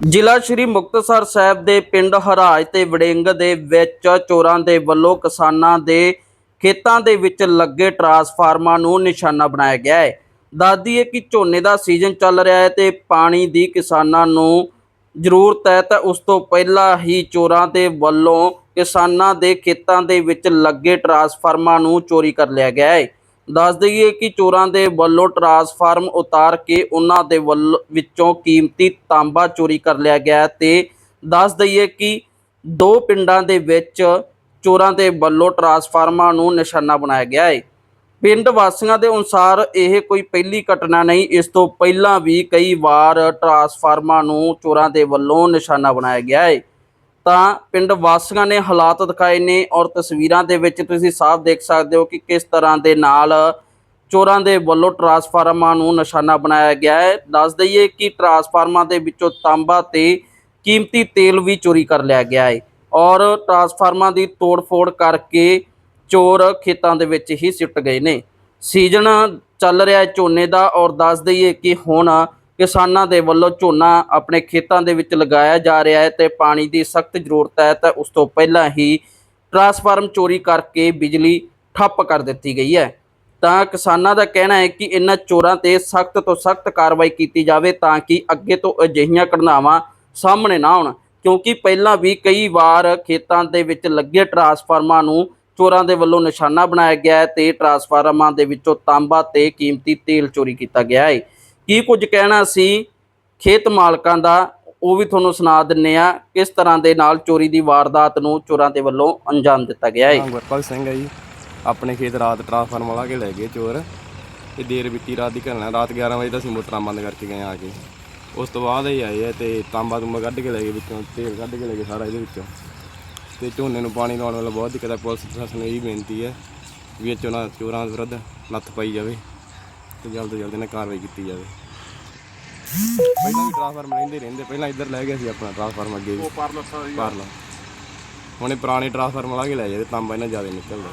ਜ਼ਿਲ੍ਹਾ ਸ਼੍ਰੀ ਮੁਕਤਸਰ ਸਾਹਿਬ ਦੇ ਪਿੰਡ ਹਰਾਜ ਤੇ ਵੜਿੰਗ ਦੇ ਵਿੱਚ ਚੋਰਾਂ ਦੇ ਵੱਲੋਂ ਕਿਸਾਨਾਂ ਦੇ ਖੇਤਾਂ ਦੇ ਵਿੱਚ ਲੱਗੇ ਟਰਾਂਸਫਾਰਮਾਂ ਨੂੰ ਨਿਸ਼ਾਨਾ ਬਣਾਇਆ ਗਿਆ ਹੈ। ਦੱਸਦੀ ਹੈ ਕਿ ਝੋਨੇ ਦਾ ਸੀਜ਼ਨ ਚੱਲ ਰਿਹਾ ਹੈ ਤੇ ਪਾਣੀ ਦੀ ਕਿਸਾਨਾਂ ਨੂੰ ਜ਼ਰੂਰਤ ਹੈ ਤਾਂ ਉਸ ਤੋਂ ਪਹਿਲਾਂ ਹੀ ਚੋਰਾਂ ਦੇ ਵੱਲੋਂ ਕਿਸਾਨਾਂ ਦੇ ਖੇਤਾਂ ਦੇ ਵਿੱਚ ਲੱਗੇ ਟਰਾਂਸਫਾਰਮਾਂ ਨੂੰ ਚੋਰੀ ਕਰ ਲਿਆ ਗਿਆ ਹੈ। ਦੱਸ ਦਈਏ ਕਿ ਚੋਰਾਂ ਦੇ ਵੱਲੋਂ ਟਰਾਂਸਫਾਰਮ ਉਤਾਰ ਕੇ ਉਹਨਾਂ ਦੇ ਵੱਲ ਵਿੱਚੋਂ ਕੀਮਤੀ ਤਾਂਬਾ ਚੋਰੀ ਕਰ ਲਿਆ ਗਿਆ ਹੈ ਤੇ ਦੱਸ ਦਈਏ ਕਿ ਦੋ ਪਿੰਡਾਂ ਦੇ ਵਿੱਚ ਚੋਰਾਂ ਦੇ ਵੱਲੋਂ ਟਰਾਂਸਫਾਰਮਾਂ ਨੂੰ ਨਿਸ਼ਾਨਾ ਬਣਾਇਆ ਗਿਆ ਹੈ। ਪਿੰਡ ਵਾਸੀਆਂ ਦੇ ਅਨੁਸਾਰ ਇਹ ਕੋਈ ਪਹਿਲੀ ਘਟਨਾ ਨਹੀਂ, ਇਸ ਤੋਂ ਪਹਿਲਾਂ ਵੀ ਕਈ ਵਾਰ ਟਰਾਂਸਫਾਰਮਾਂ ਨੂੰ ਚੋਰਾਂ ਦੇ ਵੱਲੋਂ ਨਿਸ਼ਾਨਾ ਬਣਾਇਆ ਗਿਆ ਹੈ। ਤਾਂ ਪਿੰਡ ਵਾਸੀਆਂ ਨੇ ਹਾਲਾਤ ਦਿਖਾਏ ਨੇ ਔਰ ਤਸਵੀਰਾਂ ਦੇ ਵਿੱਚ ਤੁਸੀਂ ਸਾਫ਼ ਦੇਖ ਸਕਦੇ ਹੋ ਕਿ ਕਿਸ ਤਰ੍ਹਾਂ ਦੇ ਨਾਲ ਚੋਰਾਂ ਦੇ ਵੱਲੋਂ ਟਰਾਂਸਫਾਰਮਾਂ ਨੂੰ ਨਿਸ਼ਾਨਾ ਬਣਾਇਆ ਗਿਆ ਹੈ। ਦੱਸ ਦਈਏ ਕਿ ਟਰਾਂਸਫਾਰਮਾਂ ਦੇ ਵਿੱਚੋਂ ਤਾਂਬਾ ਤੇ ਕੀਮਤੀ ਤੇਲ ਵੀ ਚੋਰੀ ਕਰ ਲਿਆ ਗਿਆ ਹੈ ਔਰ ਟਰਾਂਸਫਾਰਮਾਂ ਦੀ ਤੋੜ-ਫੋੜ ਕਰਕੇ ਚੋਰ ਖੇਤਾਂ ਦੇ ਵਿੱਚ ਹੀ ਸਿੱਟ ਗਏ ਨੇ। ਸੀਜ਼ਨ ਚੱਲ ਰਿਹਾ ਹੈ ਝੋਨੇ ਦਾ ਔਰ ਦੱਸ ਦਈਏ ਕਿ ਹੁਣ ਕਿਸਾਨਾਂ ਦੇ ਵੱਲੋਂ ਝੋਨਾ ਆਪਣੇ ਖੇਤਾਂ ਦੇ ਵਿੱਚ ਲਗਾਇਆ ਜਾ ਰਿਹਾ ਹੈ ਤੇ ਪਾਣੀ ਦੀ ਸਖਤ ਜ਼ਰੂਰਤ ਹੈ ਤਾਂ ਉਸ ਤੋਂ ਪਹਿਲਾਂ ਹੀ ਟਰਾਂਸਫਾਰਮ ਚੋਰੀ ਕਰਕੇ ਬਿਜਲੀ ਠੱਪ ਕਰ ਦਿੱਤੀ ਗਈ ਹੈ। ਤਾਂ ਕਿਸਾਨਾਂ ਦਾ ਕਹਿਣਾ ਹੈ ਕਿ ਇਹਨਾਂ ਚੋਰਾਂ ਤੇ ਸਖਤ ਤੋਂ ਸਖਤ ਕਾਰਵਾਈ ਕੀਤੀ ਜਾਵੇ ਤਾਂ ਕਿ ਅੱਗੇ ਤੋਂ ਅਜਿਹੀਆਂ ਘਟਨਾਵਾਂ ਸਾਹਮਣੇ ਨਾ ਆਉਣ, ਕਿਉਂਕਿ ਪਹਿਲਾਂ ਵੀ ਕਈ ਵਾਰ ਖੇਤਾਂ ਦੇ ਵਿੱਚ ਲੱਗੇ ਟਰਾਂਸਫਾਰਮਾਂ ਨੂੰ ਚੋਰਾਂ ਦੇ ਵੱਲੋਂ ਨਿਸ਼ਾਨਾ ਬਣਾਇਆ ਗਿਆ ਹੈ ਤੇ ਟਰਾਂਸਫਾਰਮਾਂ ਦੇ ਵਿੱਚੋਂ ਤਾਂਬਾ ਤੇ ਕੀਮਤੀ ਤੇਲ ਚੋਰੀ ਕੀਤਾ ਗਿਆ ਹੈ। ਕੀ ਕੁਝ ਕਹਿਣਾ ਸੀ? ਖੇਤ ਮਾਲਕਾਂ ਦਾ, ਉਹ ਵੀ ਤੁਹਾਨੂੰ ਸੁਣਾ ਦਿੰਨੇ ਆ, ਕਿਸ ਤਰ੍ਹਾਂ ਦੇ ਨਾਲ ਚੋਰੀ ਦੀ ਵਾਰਦਾਤ ਨੂੰ ਚੋਰਾਂ ਦੇ ਵੱਲੋਂ ਅੰਜਾਮ ਦਿੱਤਾ ਗਿਆ ਹੈ ਗੁਰਪਾਲ ਸਿੰਘ ਹੈ ਜੀ, ਆਪਣੇ ਖੇਤ ਰਾਤ ਟਰਾਂਸਫਾਰਮਰ ਲਾ ਕੇ ਲੈ ਗਏ ਚੋਰ। ਤੇ ਦੇਰ ਬੀਤੀ ਰਾਤ ਦੀ ਘਟਨਾ, ਰਾਤ 11 ਵਜੇ ਦਾ ਅਸੀਂ ਮੋਟਰਾਂ ਬੰਦ ਕਰਕੇ ਗਏ ਆ ਕੇ। ਉਸ ਤੋਂ ਬਾਅਦ ਹੀ ਆਏ ਆ ਤੇ ਤਾਂਬਾ ਤੁੰਬਾ ਕੱਢ ਕੇ ਲੈ ਗਏ ਵਿੱਚੋਂ, ਤੇਲ ਕੱਢ ਕੇ ਲੈ ਗਏ ਸਾਰਾ ਇਹਦੇ ਵਿੱਚੋਂ। ਤੇ ਝੋਨੇ ਨੂੰ ਪਾਣੀ ਲਾਉਣ ਵਾਲਾ ਬਹੁਤ ਦਿੱਕਤ ਹੈ ਪੁਲਿਸ ਪ੍ਰਸ਼ਾਸਨ ਨੂੰ ਇਹ ਬੇਨਤੀ ਹੈ ਵੀ ਇਹ ਚੋਰਾਂ ਚੋਰਾਂ ਵਿਰੁੱਧ ਨੱਥ ਪਾਈ ਜਾਵੇ। ਤੇ ਜਲਦ ਤੋਂ ਜਲਦ ਇਹਨਾਂ ਕਾਰਵਾਈ ਕੀਤੀ ਜਾਵੇ। ਪਹਿਲਾਂ ਵੀ ਟਰਾਂਸਫਾਰਮ ਰਹਿੰਦੇ ਰਹਿੰਦੇ ਪਹਿਲਾਂ ਇੱਧਰ ਲੈ ਗਏ ਸੀ ਆਪਣਾ ਟਰਾਂਸਫਾਰਮ ਅੱਗੇ ਵੀ। ਉਹ ਪਾਰਲਾ ਹੁਣ ਇਹ ਪੁਰਾਣੇ ਟਰਾਂਸਫਾਰਮ ਲਾ ਕੇ ਲੈ ਜਾਂਦੇ ਤਾਂਬਾ ਇਹਨਾਂ ਜ਼ਿਆਦਾ ਨਿਕਲਦਾ।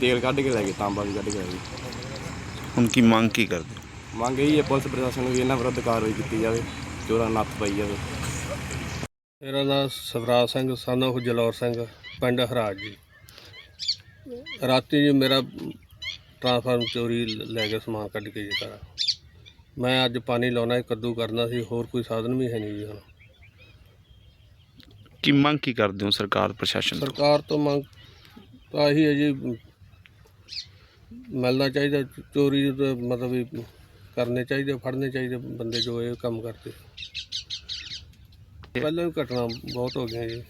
ਤੇਲ ਕੱਢ ਕੇ ਲੈ ਗਏ ਤਾਂਬਾ ਵੀ ਕੱਢ ਕੇ ਲੈ ਗਏ। ਹੁਣ ਕੀ ਮੰਗ ਕੀ ਕਰਦੇ? ਹੋ? ਮੰਗ ਇਹੀ ਹੈ ਪੁਲਿਸ ਪ੍ਰਸ਼ਾਸਨ ਨੂੰ ਵੀ ਇਹਨਾਂ ਵਿਰੁੱਧ ਕਾਰਵਾਈ ਕੀਤੀ ਜਾਵੇ ਚੋਰਾਂ ਨੱਥ ਪਾਈ ਜਾਵੇ। ਮੇਰਾ ਨਾਮ ਸਵਰਾਜ ਸਿੰਘ son of ਜਲੌਰ ਸਿੰਘ ਪਿੰਡ ਹਰਾਜ ਜੀ। ਰਾਤੀ ਜੀ ਮੇਰਾ ਟਰਾਂਸਫਾਰਮ ਚੋਰੀ ਲੈ ਕੇ ਸਮਾਨ ਕੱਢ ਕੇ ਜੀ ਸਾਰਾ ਮੈਂ ਅੱਜ ਪਾਣੀ ਲਾਉਣਾ ਸੀ ਕੱਦੂ ਕਰਨਾ ਸੀ ਹੋਰ ਕੋਈ ਸਾਧਨ ਵੀ ਹੈ ਨਹੀਂ ਜੀ ਹੁਣ। ਕੀ ਮੰਗ ਕੀ ਕਰਦੇ ਹੋ ਸਰਕਾਰ ਪ੍ਰਸ਼ਾਸਨ ਤੋਂ? ਸਰਕਾਰ ਤੋਂ ਮੰਗ ਤਾਂ ਇਹੀ ਹੈ ਜੀ ਮਿਲਣਾ ਚਾਹੀਦਾ ਚੋਰੀ ਦੇ ਮਤਲਬ ਵੀ ਕਰਨੇ ਚਾਹੀਦੇ ਫੜਨੇ ਚਾਹੀਦੇ ਬੰਦੇ ਜੋ ਇਹ ਕੰਮ ਕਰਦੇ। ਪਹਿਲਾਂ ਵੀ ਘਟਨਾ ਬਹੁਤ ਹੋ ਗਈਆਂ ਜੀ।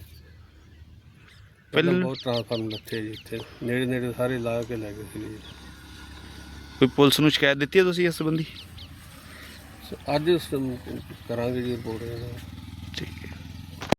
ਪਹਿਲਾਂ ਪਹਿਲਾਂ- ਬਹੁਤ ਟ੍ਰਾਂਸਫਾਰਮ ਲੱਥੇ ਜੀ ਇੱਥੇ ਨੇੜੇ ਨੇੜੇ ਸਾਰੇ ਲਾ ਕੇ ਲੈ ਗਏ ਸੀ ਜੀ। ਕੋਈ ਪੁਲਿਸ ਨੂੰ ਸ਼ਿਕਾਇਤ ਦਿੱਤੀ ਹੈ ਤੁਸੀਂ ਇਸ ਸੰਬੰਧੀ? ਅੱਜ ਸ- ਕਰਾਂਗੇ ਜੀ ਰਿਪੋਰਟ।